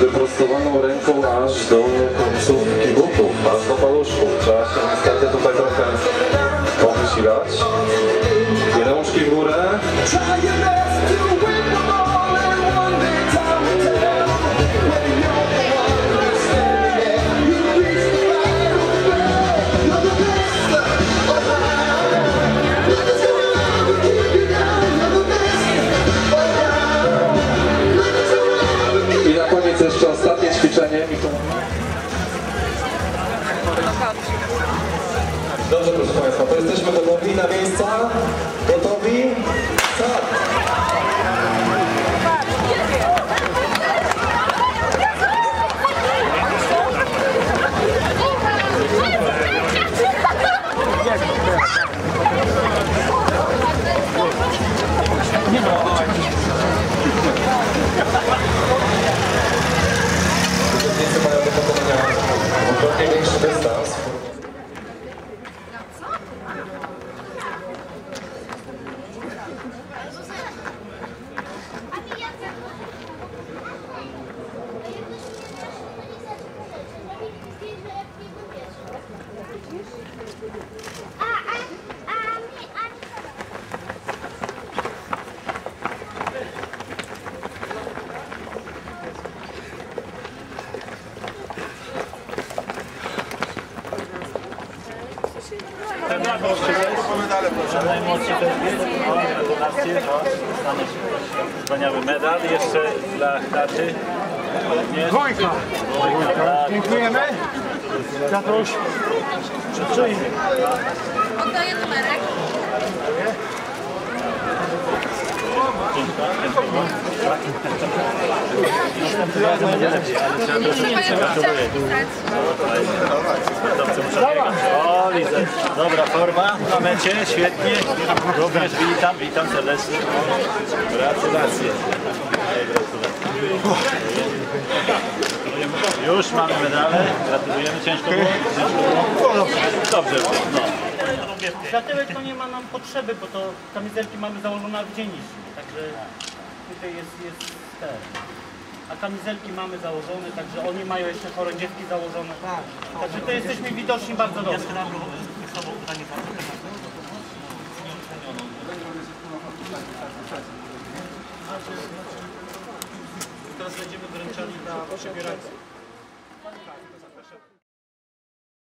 wyprostowaną ręką aż do końcówki butów, aż do paluszków. Trzeba się niestety tutaj trochę powysilać. I rączki w górę. Państwa, to jesteśmy gotowi na miejsca? Najmłodszy też jest. O, gratulacje. No, dostaniesz wspaniały medal. Jeszcze dla taty. Dwójka. Dziękujemy. Piotruś. Oddaję numerek. Trzeba Dobra forma na mecie, świetnie. Również witam, witam serdecznie. Gratulacje. Już mamy medale, gratulujemy. Ciężko było? Dobrze było. No. Światełek to nie ma nam potrzeby, bo to kamizelki mamy założone w dzień także tutaj jest, jest ten. A kamizelki mamy założone, także oni mają jeszcze chorągiewki założone. Także to jesteśmy widoczni bardzo dobrze. Teraz będziemy wręczali na przebierańców.